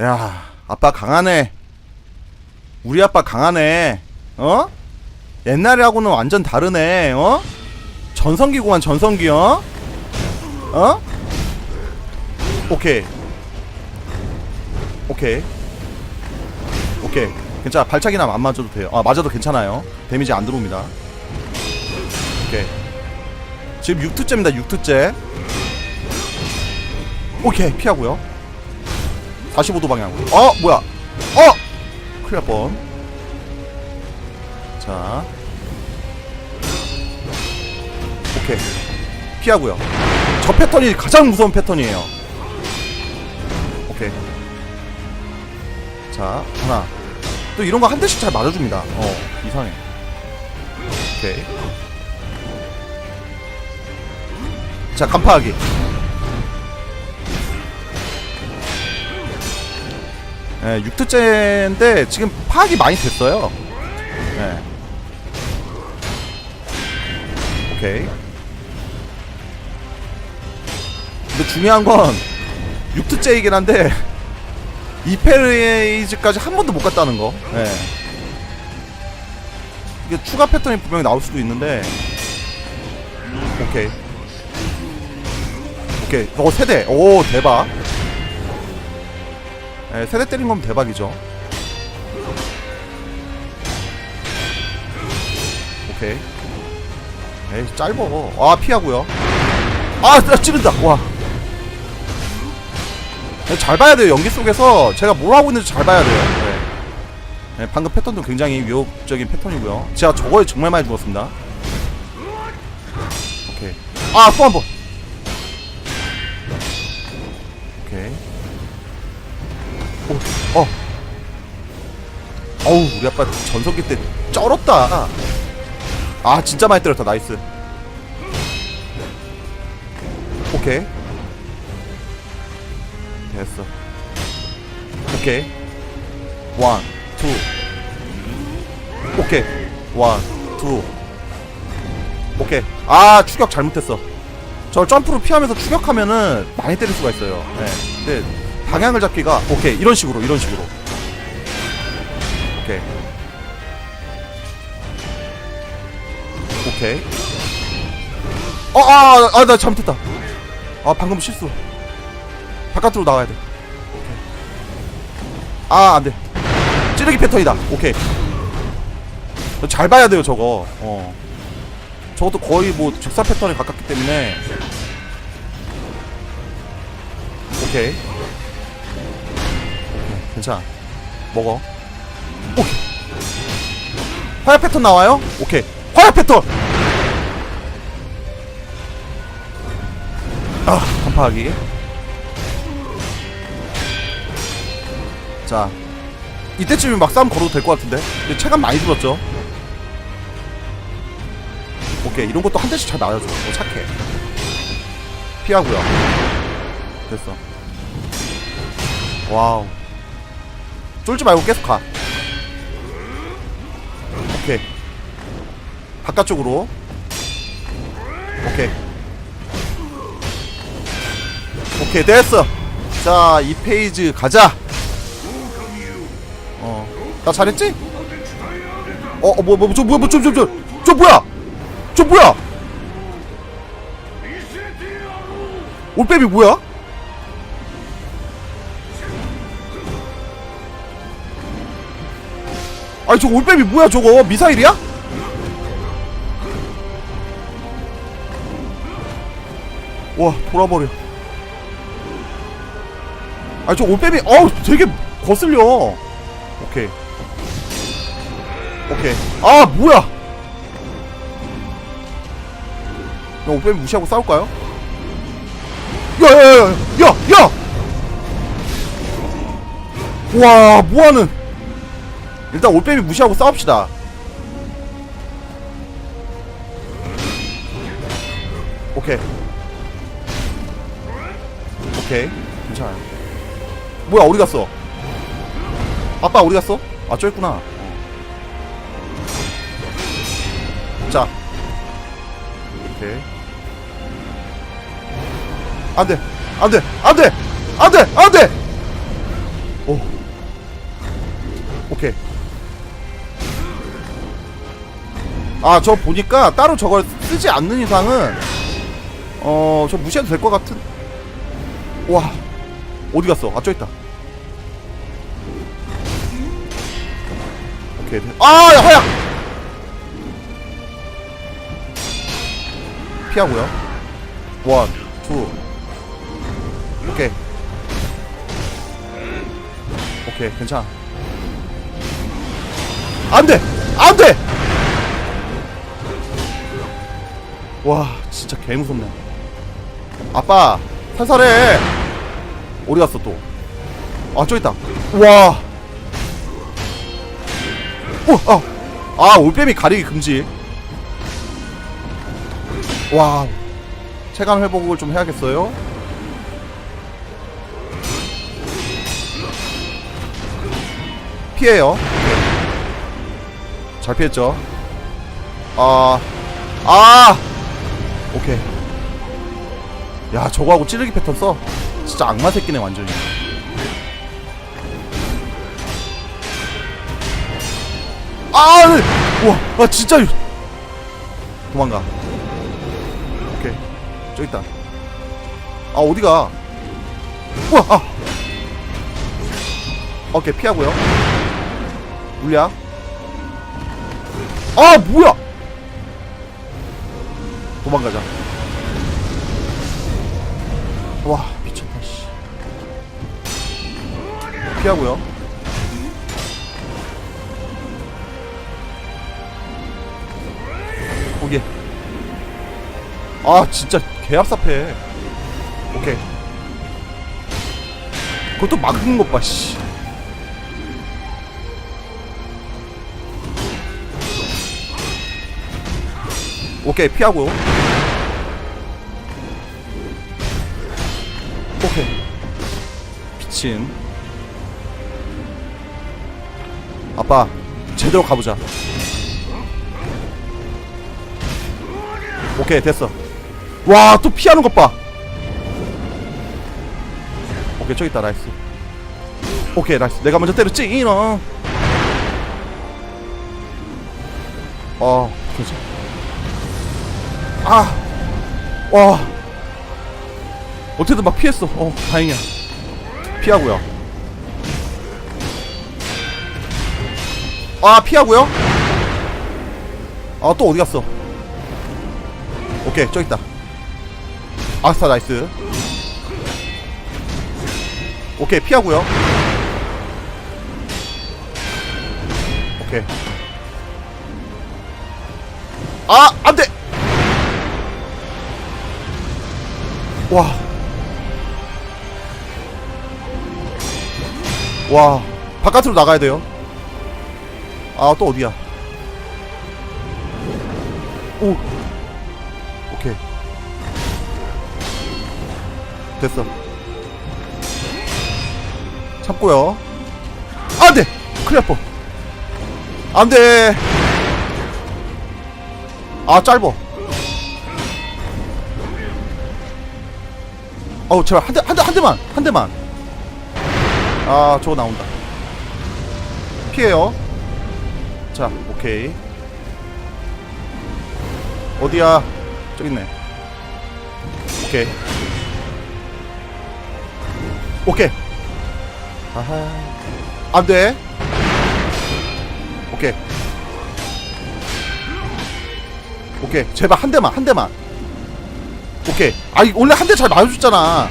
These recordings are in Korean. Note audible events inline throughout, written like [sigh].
야, 아빠 강하네. 우리 아빠 강하네. 어? 옛날하고는 완전 다르네. 어? 전성기구만 전성기 어? 어? 오케이. 오케이. 오케이. 괜찮아. 발차기나 안 맞아도 돼요. 아, 맞아도 괜찮아요. 데미지 안 들어옵니다. 오케이. 지금 6투째입니다. 6투째. 오케이. 피하고요. 45도 방향으로. 어, 뭐야? 어! 큰일 날 뻔. 자. 오케이. 피하고요. 저 패턴이 가장 무서운 패턴이에요. 오케이. 자, 하나. 또 이런 거 한 대씩 잘 맞아줍니다. 어, 이상해. 오케이. 자, 간파하기. 예, 6트째인데 지금 파악이 많이 됐어요. 예. 오케이. 근데 중요한 건 6트째이긴 한데 [laughs] 2페이지까지 한 번도 못 갔다는 거. 예. 이게 추가 패턴이 분명히 나올 수도 있는데 오케이. 오케이. 어 세대. 오 대박. 예, 세대 때린 건 대박이죠. 오케이. 에이 짧어. 아 피하고요. 아나 찌른다. 와. 네, 잘 봐야 돼요. 연기 속에서 제가 뭘 하고 있는지 잘 봐야 돼요. 네. 네, 방금 패턴도 굉장히 위협적인 패턴이고요. 제가 저거에 정말 많이 죽었습니다. 오케이. 아, 또 한 번. 어우, 우리 아빠 전성기 때 쩔었다. 아, 진짜 많이 때렸다. 나이스. 오케이. 됐어. 오케이. 원, 투. 오케이. 원, 투. 오케이. 아, 추격 잘못했어. 저 점프로 피하면서 추격하면은 많이 때릴 수가 있어요. 네. 근데 방향을 잡기가 오케이. 이런 식으로, 이런 식으로. 오케이. 어, 아, 아, 나 잘못했다. 아, 방금 실수. 바깥으로 나와야 돼. 오케이. 아, 안 돼. 찌르기 패턴이다. 오케이. 잘 봐야 돼요, 저거. 어. 저것도 거의 뭐 즉사 패턴에 가깝기 때문에. 오케이. 오케이. 괜찮아. 먹어. 오케이. 화약 패턴 나와요? 오케이. 화약 패턴! 파하기. 자 이때쯤이면 막 싸움 걸어도 될 것 같은데? 근데 체감 많이 줄었죠? 오케이 이런 것도 한 대씩 잘 맞아줘 어, 착해. 피하고요. 됐어. 와우. 쫄지 말고 계속 가. 오케이. 바깥쪽으로. 오케이 오케이 됐어 자 2페이지 가자 어. 나 잘했지? 어, 어, 뭐, 뭐, 저, 뭐야, 뭐, 저, 저, 저, 저, 뭐야? 저, 뭐야? 올빼미 뭐야? 아니, 저 올빼미 뭐야, 저거? 미사일이야? 와, 돌아버려. 아니, 저 올빼미, 어우, 되게 거슬려. 오케이. 오케이. 아, 뭐야! 야, 오빼미 무시하고 싸울까요? 야, 야, 야, 야, 야! 와, 뭐하는. 일단 올빼미 무시하고 싸웁시다. 오케이. 오케이. 괜찮아요. 뭐야, 어디 갔어? 아빠 어디 갔어? 아. 어. 자. 오케이. 안 돼. 안 돼. 안 돼. 안 돼. 안 돼. 오. 오케이. 아, 저 보니까 따로 저걸 쓰지 않는 이상은 어, 저 무시해도 될 것 같은. 와. 어디 갔어? 아, 저 있다. 오케이. 아, 야, 허약. 피하고요. 원, 투. 오케이. 오케이, 괜찮아. 안 돼! 안 돼! 와, 진짜 개 무섭네. 아빠, 살살해! 어디 갔어, 또? 아, 저기 있다. 와. 오, 아. 아, 올빼미 가리기 금지. 와. 체감 회복을 좀 해야겠어요. 피해요. 잘 피했죠. 아, 아, 오케이. 야, 저거하고 찌르기 패턴 써. 진짜 악마 새끼네 완전히. 아, 네. 우와, 아 진짜. 도망가. 오케이, 저기 있다. 아 어디가? 우와, 아. 오케이 피하고요. 물약. 아 뭐야? 도망가자. 와 피하고요. 오케이. 아 진짜 개합삽해. 오케이. 그것도 막는 것 봐, 씨. 오케이, 피하고. 오케이. 미친. 아빠, 제대로 가보자. 오케이, 됐어. 와, 또 피하는 것 봐. 오케이, 저기 있다, 나이스. 오케이, 나이스. 내가 먼저 때렸지, 이너. 어, 그렇지. 아, 와. 어떻게든 막 피했어. 어, 다행이야. 피하고요. 아, 피하고요. 아, 또 어디 갔어? 오케이, 저기 있다. 아스타 나이스. 오케이, 피하고요. 오케이. 아, 안 돼! 와. 와. 바깥으로 나가야 돼요. 아, 또 어디야? 오. 오케이. 됐어. 참고요. 안 돼! 큰일 날 뻔. 안 돼! 아, 짧어. 어우, 제발, 한 대, 한 대, 한 대만! 한 대만! 아, 저거 나온다. 피해요. 자, 오케이. 어디야? 저기 있네. 오케이. 오케이. 아하. 안 돼. 오케이. 오케이. 제발 한 대만, 한 대만. 오케이. 아, 이 원래 한 대 잘 맞아줬잖아.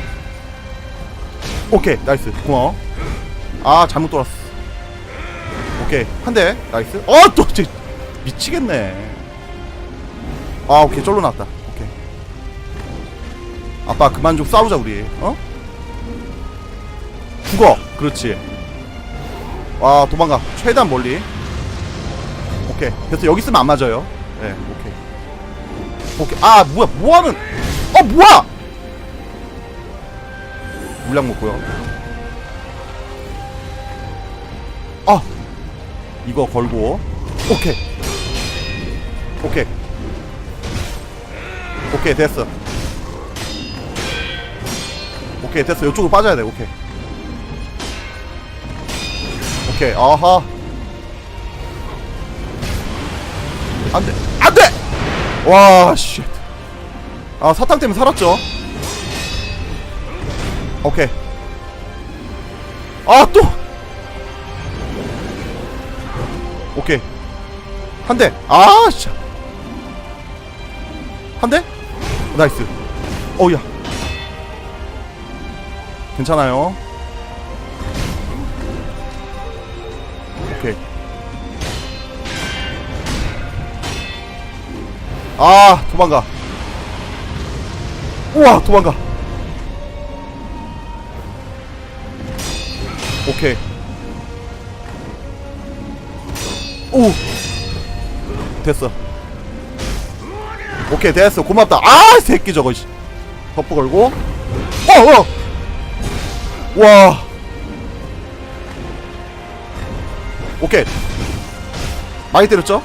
오케이. 나이스. 고마워. 아, 잘못 돌았어. 오케이. 한 대. 나이스. 어, 또, 쟤, 미치겠네. 아, 오케이. 쫄로 나왔다. 오케이. 아빠, 그만 좀 싸우자, 우리. 어? 죽어. 그렇지. 와, 도망가. 최대한 멀리. 오케이. 그래서 여기 있으면 안 맞아요. 네, 오케이. 오케이. 아, 뭐야, 뭐 하는. 어, 뭐야! 물량 먹고요. 아! 이거 걸고. 오케이. 오케이. 오케이, 됐어. 오케이, 됐어. 이쪽으로 빠져야 돼, 오케이. 오케이 아하 안돼 안돼 와씨 아 사탕 때문에 살았죠 오케이 아또 한 대 아 씨. 한 대? 나이스. 어우야. 괜찮아요. 오케이. 아 도망가. 우와 도망가. 오케이. 오 됐어. 오케이 됐어. 고맙다. 아 새끼 저거 씨. 버프 걸고. 어어 와. 오케이. 많이 때렸죠?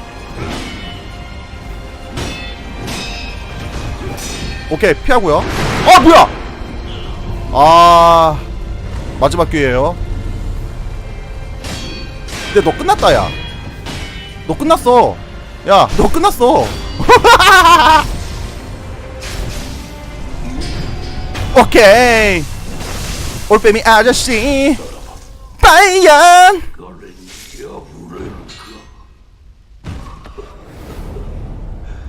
오케이 피하고요. 아 뭐야! 아 마지막 기회예요. 근데 너 끝났다 야너 끝났어 야 너 끝났어. [laughs] 오케이. 올빼미 아저씨. 빠이연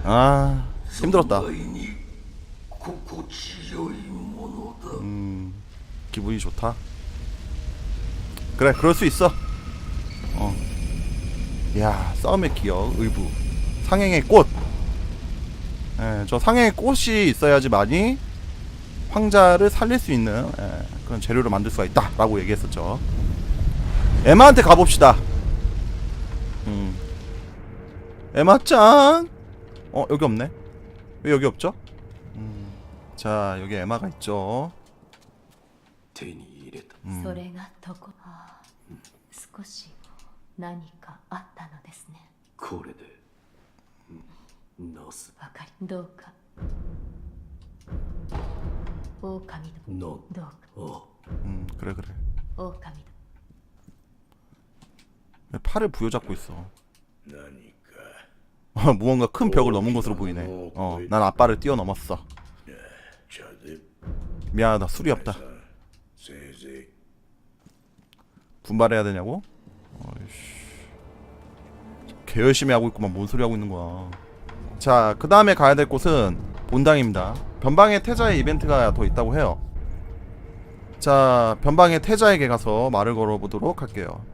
아 힘들었다. 음 기분이 좋다. 그래 그럴 수 있어. 어. 야 싸움의 기억 의부 상행의 꽃. 예, 저 상행의 꽃이 있어야지만이 황자를 살릴 수 있는 예, 그런 재료를 만들 수가 있다 라고 얘기했었죠. 에마한테 가봅시다. 음. 에마짱! 어 여기 없네. 왜 여기 없죠? 음. 자 여기 에마가 있죠. 手に 入れたうんそれがとこああ少し何かあったのですねこれでうんなすわかりどうか狼どなんどうかあ 음 그래 그래 狼ど 왜 팔을 부여잡고 있어 何か 무언가 큰 벽을 넘은 것으로 보이네 어 난 아빠를 뛰어넘었어 茶で 미안하다 술이 없다 せいぜい 분발해야 되냐고? 어이씨. 개 열심히 하고 있구만 뭔 소리 하고 있는 거야. 자, 그 다음에 가야 될 곳은 본당입니다. 변방에 태자의 이벤트가 더 있다고 해요. 자, 변방에 태자에게 가서 말을 걸어보도록 할게요.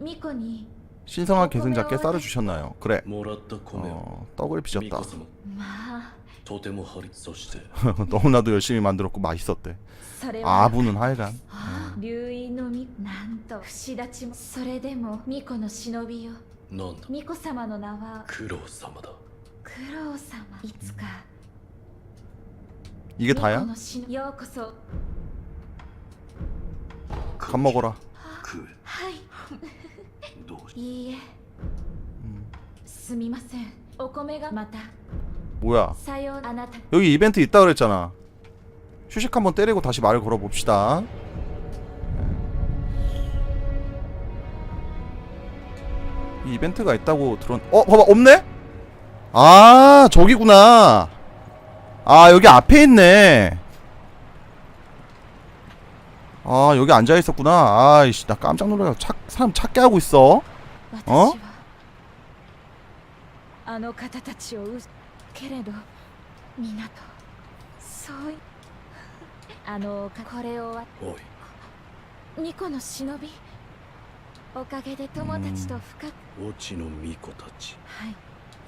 ミコに 신성한 계승자께 쌀을 주셨나요? 그래. もらった米を 어, 떡을 ミ 빚었다. コ様まあとても張りそして [laughs] 너무나도 열심히 만들었고 맛있었대. それは 아부는 하여간. 流因のみなんと串立ちもそれでもミコの忍びよなんだミコ様の名は苦労様だ 九郎様いつか 이게 ミコ 다야? のしのようこそ 밥 먹어라. 食はいえどうしいいえ [laughs] 음. すみませんお米がまた 뭐야? さようあなた 여기 이벤트 있다 그랬잖아. 휴식 한번 때리고 다시 말을 걸어봅시다. 이 이벤트가 있다고 들었. 어, 봐봐 없네? 아 저기구나. 아 여기 앞에 있네. 아 여기 앉아 있었구나. 아이씨 나 깜짝 놀라. 착 사람 찾게 하고 있어. 私あはあの方たちをうけれど港そういあのかこれをおいミコの忍びおかげで友達と深くオチの巫女たちはい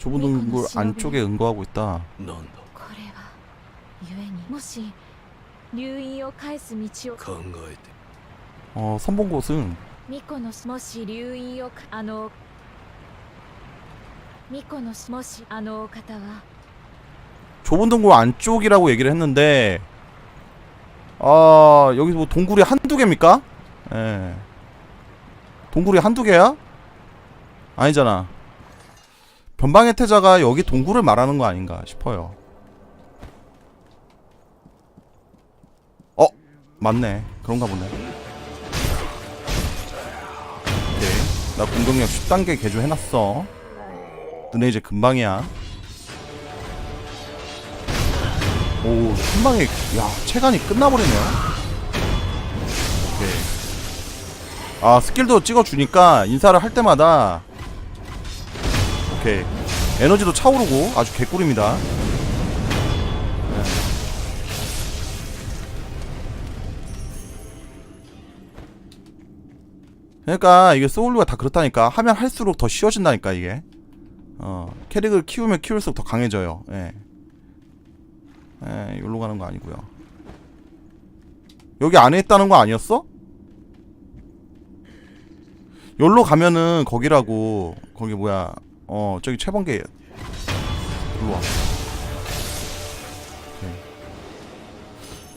좁은 동굴 안쪽에 응거하고 있다. なんだこれはゆえにもし流飲を返す道を 考えて 어 선본 고승. 巫女のもし留飲をかあの巫女のもしあのお方は 좁은 동굴 안쪽이라고 얘기를 했는데 아 여기 뭐 동굴이 한두 개입니까? 예. 동굴이 한두 개야? 아니잖아. 변방의 태자가 여기 동굴을 말하는 거 아닌가 싶어요. 어 맞네 그런가 보네. 오케이 나 공격력 10단계 개조해놨어. 너네 이제 금방이야. 오, 한 방에, 야, 체간이 끝나버리네요. 오케이. 아, 스킬도 찍어주니까 인사를 할 때마다, 오케이. 에너지도 차오르고 아주 개꿀입니다. 네. 그러니까 이게 소울류가 다 그렇다니까 하면 할수록 더 쉬워진다니까 이게 어 캐릭을 키우면 키울수록 더 강해져요 예. 에, 여기로 가는 거 아니고요. 여기 안에 있다는 거 아니었어? 여기로 가면은 거기라고 거기 뭐야 어 저기 최번개 일로 와. 오케이.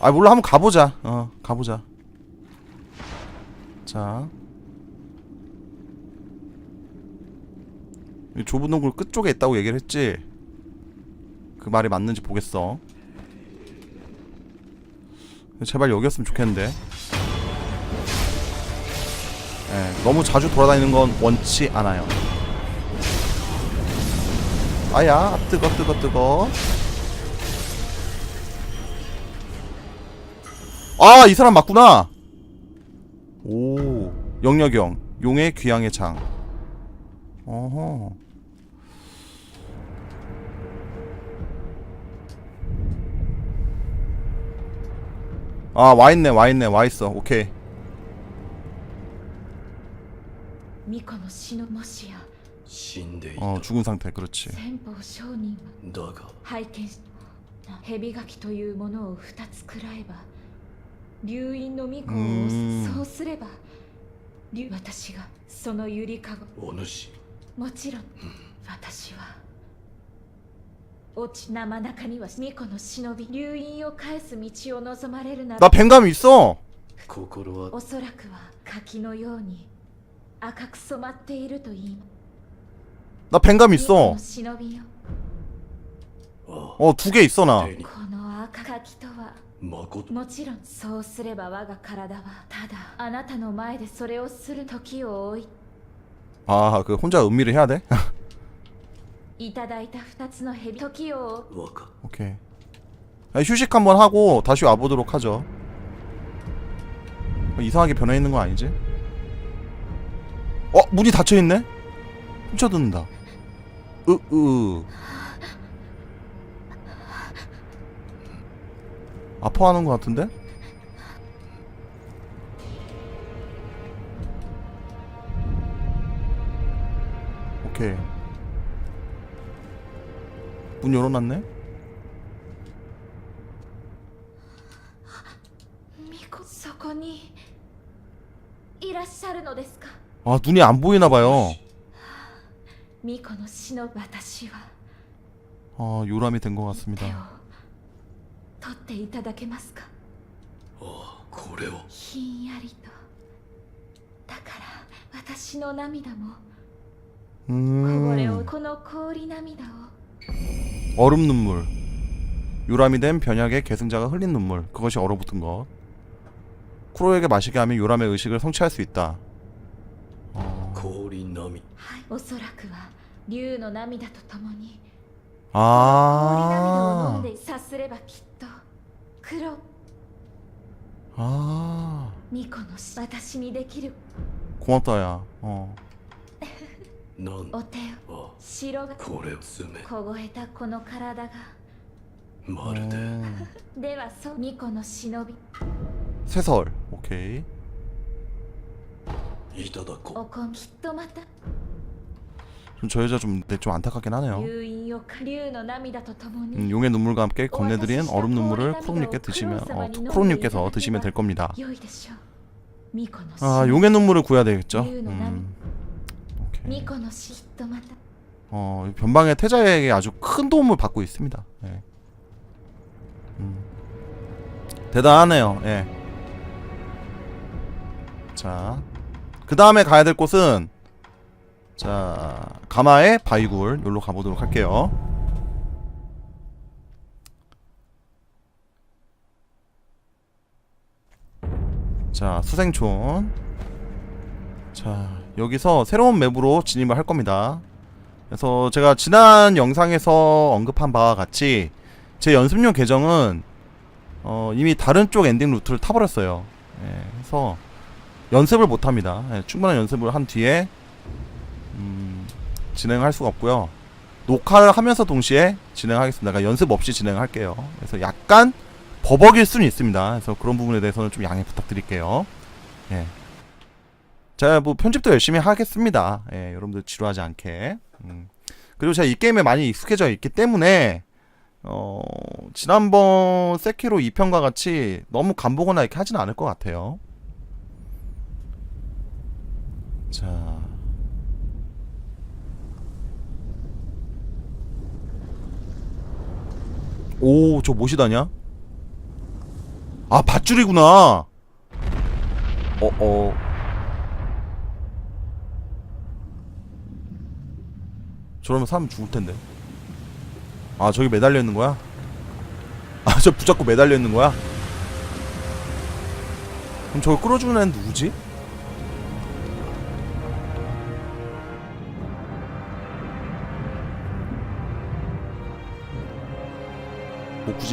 아 몰라 한번 가보자. 어 가보자. 자. 이 좁은 동굴 끝쪽에 있다고 얘기를 했지. 그 말이 맞는지 보겠어. 제발 여기였으면 좋겠는데. 예, 너무 자주 돌아다니는 건 원치 않아요. 아야 뜨거 뜨거 뜨거. 아 이 사람 맞구나. 오 영역영. 용의 귀향의 창 어허. 아 와있네 와있네 와있어. 오케이. 미코노 시노모시야 어, 죽은 상태. 그렇지. 先方商人はだが拝見し蛇垣というものを二つ食らえば流飲の巫女をうーん押すそうすれば竜私がそのゆりかごお主もちろん私は落ち生中には巫女の忍び流飲を返す道を望まれるな 나 ら 뱀감 있어. 心はおそらくは柿のように赤く染まっていると言い 나 뱀감 巫女 있어. の忍びよあ 어, 두 개 있어, 나. 手にこの赤柿とはまこともちろんそうすれば我が体はただあなたの前でそれをする時を置い 아, 그 혼자 음미를 해야 돼? [laughs] いただいた二つの蛇時をわか 오케이. 아, 휴식 한번 하고 다시 와보도록 하죠. 어, 이상하게 변해 있는 거 아니지? 어, 문이 닫혀 있네. 훔쳐듣는다. 으, 으. 아파하는 것 같은데? 오케이. 문 열어놨네? 巫女そこにいらっしゃるのですか 아, 눈이 안 보이나 봐요. 巫女の死の私は 아, 요람이 된 것 手を 같습니다. 取っていただけますかああこれをひんやりとだから私の涙もこぼれを 음, この氷涙を 얼음 눈물. 요람이 된 변약의 계승자가 흘린 눈물. 그것이 얼어붙은 것. 쿠로에게 마시게 하면 요람의 의식을 성취할 수 있다. 어... 氷並みはいおそらくは竜の涙とともに氷涙を飲ん 아, でさすればきっと黒 아, 巫女の死私にできる 고맙다 야. 어, なんお手をあ白がこれを詰め凍えたこの体がまるで 음. [laughs] ではそう巫女の忍び 세설. 오케이. いただこおこんきっとまた 좀 저 여자 좀, 네, 좀 안타깝긴 하네요. 流飲を竜の涙ととも 음, に 용의 눈물과 함께 건네드린 얼음 눈물을 쿠로님께 드시면, 어, 쿠로님께서 드시면 될 겁니다. 良いでしょう 巫女の死 아 용의 눈물을 구해야 되겠죠. 이유는 음. 오케이. 巫女の死きっとまた 어 변방의 태자에게 아주 큰 도움을 받고 있습니다. 예. 음. 대단하네요. 예. 자, 그 다음에 가야 될 곳은 자 가마의 바위굴 여기로 가보도록 할게요. 자 수생촌. 자 여기서 새로운 맵으로 진입을 할 겁니다. 그래서 제가 지난 영상에서 언급한 바와 같이 제 연습용 계정은 어, 이미 다른 쪽 엔딩 루트를 타버렸어요. 예, 그래서 연습을 못합니다. 예, 충분한 연습을 한 뒤에 음, 진행할 수가 없고요. 녹화를 하면서 동시에 진행하겠습니다. 그러니까 연습 없이 진행할게요. 그래서 약간 버벅일 수는 있습니다. 그래서 그런 부분에 대해서는 좀 양해 부탁드릴게요. 예. 제가 뭐 편집도 열심히 하겠습니다. 예, 여러분들 지루하지 않게. 음. 그리고 제가 이 게임에 많이 익숙해져 있기 때문에 어, 지난번 세키로 2편과 같이 너무 간보거나 이렇게 하진 않을 것 같아요. 자. 오, 저 무엇이다냐? 아, 밧줄이구나. 어, 어. 저러면 사람 죽을 텐데. 아, 저기 매달려 있는 거야? 아, [laughs] 저 붙잡고 매달려 있는 거야? 그럼 저걸 끌어주는 애는 누구지?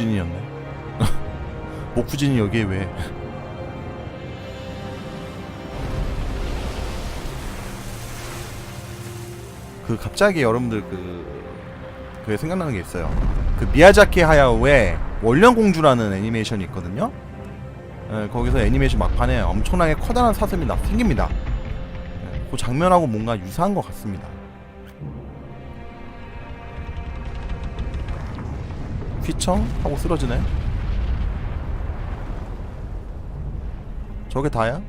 목구진이었네. 목구진이 [laughs] 여기에 왜? [laughs] 그 갑자기 여러분들 그 그게 생각나는 게 있어요. 그 미야자키 하야오의 원령 공주라는 애니메이션이 있거든요. 예, 거기서 애니메이션 막판에 엄청나게 커다란 사슴이 나 생깁니다. 예, 그 장면하고 뭔가 유사한 것 같습니다. 휘청 하고 쓰러지네. 저게 다야?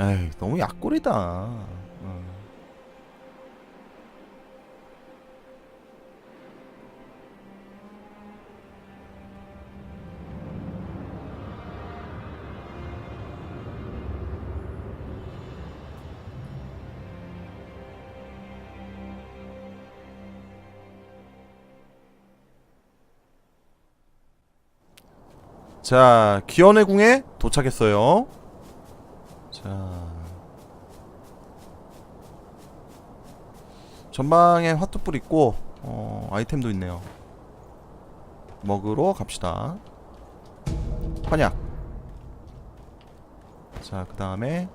에이 너무 약골이다. 자, 기원의 궁에 도착했어요. 자. 전방에 화투불 있고, 어, 아이템도 있네요. 먹으러 갑시다. 환약. 자, 그 다음에,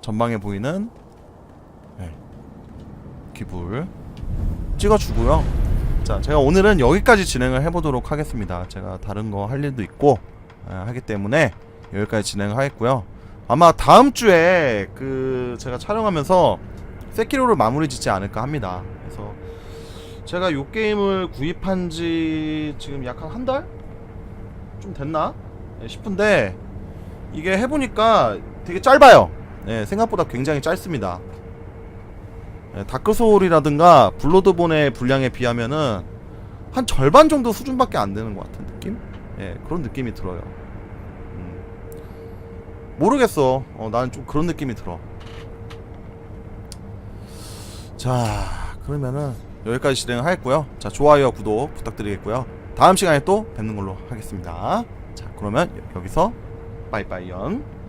전방에 보이는, 네. 기불. 찍어주고요. 자, 제가 오늘은 여기까지 진행을 해보도록 하겠습니다. 제가 다른 거 할 일도 있고 아, 하기 때문에 여기까지 진행을 하겠고요. 아마 다음 주에 그 제가 촬영하면서 세키로를 마무리 짓지 않을까 합니다. 그래서 제가 이 게임을 구입한 지 지금 약 한 한 달? 좀 됐나? 네, 싶은데 이게 해보니까 되게 짧아요. 네, 생각보다 굉장히 짧습니다. 예, 다크소울이라든가 블러드본의 분량에 비하면은 한 절반 정도 수준밖에 안 되는 것 같은 느낌? 예, 그런 느낌이 들어요. 음. 모르겠어. 어, 나는 좀 그런 느낌이 들어. 자, 그러면은 여기까지 진행을 하겠고요. 자, 좋아요, 구독 부탁드리겠고요. 다음 시간에 또 뵙는 걸로 하겠습니다. 자, 그러면 여- 여기서 빠이빠이연.